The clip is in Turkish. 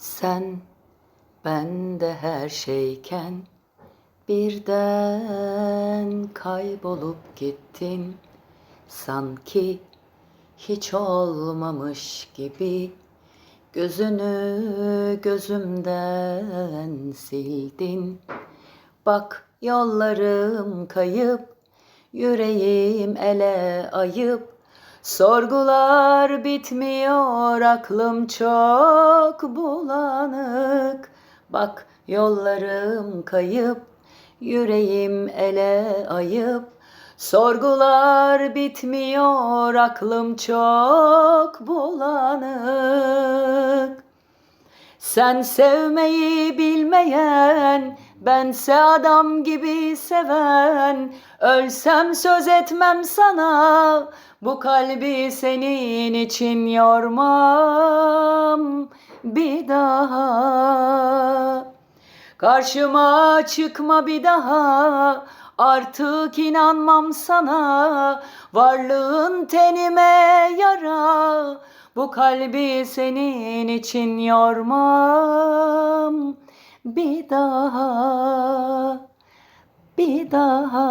Sen bende her şeyken birden kaybolup gittin. Sanki hiç olmamış gibi gözünü gözümden sildin. Bak yollarım kayıp yüreğim ele ayıp Sorgular bitmiyor aklım çok bulanık. Bak yollarım kayıp yüreğim ele ayıp. Sorgular bitmiyor aklım çok bulanık. Sen sevmeyi bilmeyen, bense adam gibi seven. Ölsem söz etmem sana, bu kalbi senin için yormam bir daha. Karşıma çıkma bir daha Artık inanmam sana Varlığın tenime yara Bu kalbi senin için yormam Bir daha Bir daha